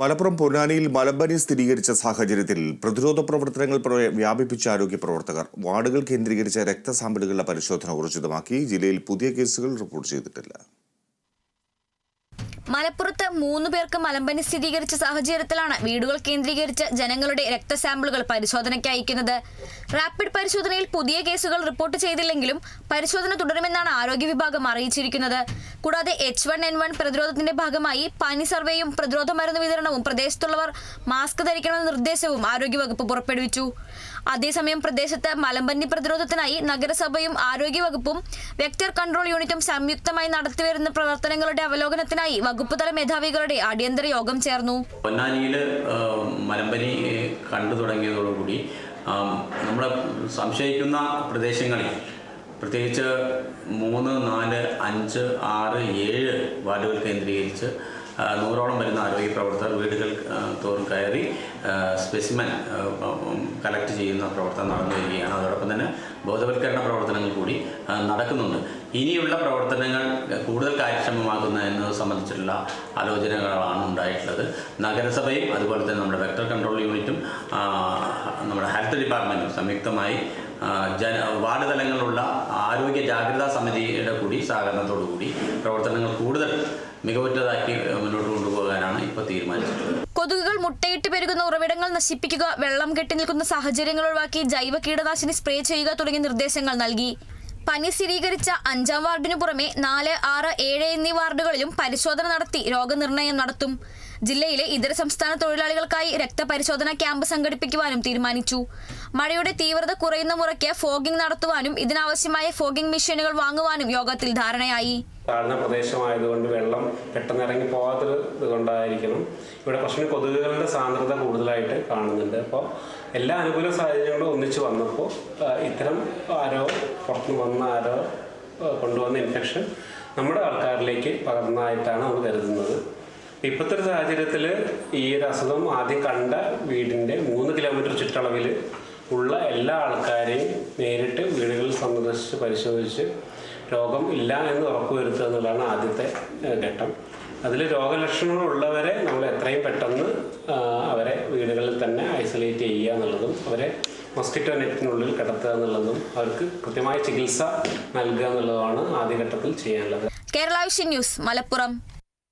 മലപ്പുറം പൊന്നാനിയിൽ മലമ്പനി സ്ഥിരീകരിച്ച സാഹചര്യത്തിൽ പ്രതിരോധ പ്രവർത്തനങ്ങൾ പ്ര- വ്യാപിപ്പിച്ച ആരോഗ്യ പ്രവർത്തകർ വാർഡുകൾ കേന്ദ്രീകരിച്ച രക്തസാമ്പിളുകളുടെ പരിശോധന ഊർജിതമാക്കി ജില്ലയിൽ പുതിയ കേസുകൾ റിപ്പോർട്ട് ചെയ്തിട്ടില്ല. മലപ്പുറത്ത് മൂന്ന് പേർക്ക് മലമ്പനി സ്ഥിരീകരിച്ച സാഹചര്യത്തിലാണ് വീടുകൾ കേന്ദ്രീകരിച്ച് ജനങ്ങളുടെ രക്തസാമ്പിളുകൾ പരിശോധനയ്ക്ക് അയക്കുന്നത്. റാപ്പിഡ് പരിശോധനയിൽ പുതിയ കേസുകൾ റിപ്പോർട്ട് ചെയ്തില്ലെങ്കിലും പരിശോധന തുടരുമെന്നാണ് ആരോഗ്യ വിഭാഗം അറിയിച്ചിരിക്കുന്നത്. കൂടാതെ എച്ച് വൺ എൻ വൺ പ്രതിരോധത്തിന്റെ ഭാഗമായി പനി സർവേയും പ്രതിരോധ മരുന്ന് വിതരണവും പ്രദേശത്തുള്ളവർ മാസ്ക് ധരിക്കണമെന്ന നിർദ്ദേശവും ആരോഗ്യവകുപ്പ് പുറപ്പെടുവിച്ചു. അതേസമയം പ്രദേശത്ത് മലമ്പനി പ്രതിരോധത്തിനായി നഗരസഭയും ആരോഗ്യവകുപ്പും വെക്ടർ കൺട്രോൾ യൂണിറ്റും സംയുക്തമായി നടത്തിവരുന്ന പ്രവർത്തനങ്ങളുടെ അവലോകനത്തിനായി വകുപ്പ് തല മേധാവികളുടെ അടിയന്തര യോഗം ചേർന്നു. പൊന്നാനിയിൽ മലമ്പനി കണ്ടു തുടങ്ങിയതോടുകൂടി നമ്മൾ സംശയിക്കുന്ന പ്രദേശങ്ങളിൽ പ്രത്യേകിച്ച് മൂന്ന് നാല് അഞ്ച് ആറ് ഏഴ് വാർഡുകൾ കേന്ദ്രീകരിച്ച് നൂറോളം വരുന്ന ആരോഗ്യ പ്രവർത്തകർ വീടുകൾ തോറും കയറി സ്പെസിമൻ കളക്ട് ചെയ്യുന്ന പ്രവർത്തനം നടന്നു വരികയാണ്. അതോടൊപ്പം തന്നെ ബോധവൽക്കരണ പ്രവർത്തനങ്ങൾ കൂടി നടക്കുന്നുണ്ട്. ഇനിയുള്ള പ്രവർത്തനങ്ങൾ കൂടുതൽ കാര്യക്ഷമമാക്കുന്ന എന്നത് സംബന്ധിച്ചിട്ടുള്ള ആലോചനകളാണ് ഉണ്ടായിട്ടുള്ളത്. നഗരസഭയും അതുപോലെ തന്നെ നമ്മുടെ വെക്ടർ കൺട്രോൾ യൂണിറ്റും നമ്മുടെ ഹെൽത്ത് ഡിപ്പാർട്ട്മെന്റും സംയുക്തമായി ജന വാർഡ് തലങ്ങളിലുള്ള ആരോഗ്യ ജാഗ്രതാ സമിതിയുടെ കൂടി സഹകരണത്തോടു കൂടി പ്രവർത്തനങ്ങൾ കൂടുതൽ മികവുറ്റതാക്കി മുന്നോട്ട് കൊണ്ടുപോകാനാണ് ഇപ്പോൾ തീരുമാനിച്ചിട്ടുള്ളത്. കൊതുകുകൾ മുട്ടയിട്ട് പെരുകുന്ന ഉറവിടങ്ങൾ നശിപ്പിക്കുക വെള്ളം കെട്ടി നിൽക്കുന്ന സാഹചര്യങ്ങൾ ഒഴിവാക്കി ജൈവ കീടനാശിനി സ്പ്രേ ചെയ്യുക തുടങ്ങിയ നിർദ്ദേശങ്ങൾ നൽകി. പനി സ്ഥിരീകരിച്ച അഞ്ചാം വാർഡിനു പുറമെ നാല് ആറ് ഏഴ് എന്നീ വാർഡുകളിലും പരിശോധന നടത്തി രോഗനിർണയം നടത്തും. ജില്ലയിലെ ഇതര സംസ്ഥാന തൊഴിലാളികൾക്കായി രക്തപരിശോധന ക്യാമ്പ് സംഘടിപ്പിക്കുവാനും തീരുമാനിച്ചു. മഴയുടെ തീവ്രത കുറയുന്ന മുറയ്ക്ക് ഫോഗിംഗ് നടത്തുവാനും ഇതിനാവശ്യമായ ഫോഗിംഗ് മെഷീനുകൾ വാങ്ങുവാനും യോഗത്തിൽ ധാരണയായി. താഴ്ന്ന പ്രദേശമായതുകൊണ്ട് വെള്ളം പെട്ടെന്ന് ഇറങ്ങി പോകാത്തത് കൊണ്ടായിരിക്കണം ഇവിടെ പ്രശ്നം കൊതുകുകളുടെ സാന്ദ്രത കൂടുതലായിട്ട് കാണുന്നുണ്ട്. അപ്പോൾ എല്ലാ അനുകൂല സാഹചര്യങ്ങളും ഒന്നിച്ച് വന്നപ്പോൾ ഇത്തരം ആരോ പുറത്തുനിന്ന് വന്ന ആരോ കൊണ്ടുവന്ന ഇൻഫെക്ഷൻ നമ്മുടെ ആൾക്കാരിലേക്ക് പകർന്നതായിട്ടാണ് നമ്മൾ കരുതുന്നത്. ഇപ്പോഴത്തെ ഒരു സാഹചര്യത്തിൽ ഈ ഒരു അസുഖം ആദ്യം കണ്ട വീടിന്റെ മൂന്ന് കിലോമീറ്റർ ചുറ്റളവിൽ ഉള്ള എല്ലാ ആൾക്കാരെയും നേരിട്ട് വീടുകളിൽ സന്ദർശിച്ച് പരിശോധിച്ച് രോഗം ഇല്ല എന്ന് ഉറപ്പുവരുത്തുക എന്നുള്ളതാണ് ആദ്യത്തെ ഘട്ടം. അതിൽ രോഗലക്ഷണങ്ങളുള്ളവരെ നമ്മൾ എത്രയും പെട്ടെന്ന് അവരെ വീടുകളിൽ തന്നെ ഐസൊലേറ്റ് ചെയ്യുക എന്നുള്ളതും അവരെ മൊസ്കിറ്റോ നെറ്റിനുള്ളിൽ കിടത്തുക എന്നുള്ളതും അവർക്ക് കൃത്യമായ ചികിത്സ നൽകുക എന്നുള്ളതാണ് ആദ്യഘട്ടത്തിൽ ചെയ്യാനുള്ളത്. കേരള ന്യൂസ് മലപ്പുറം.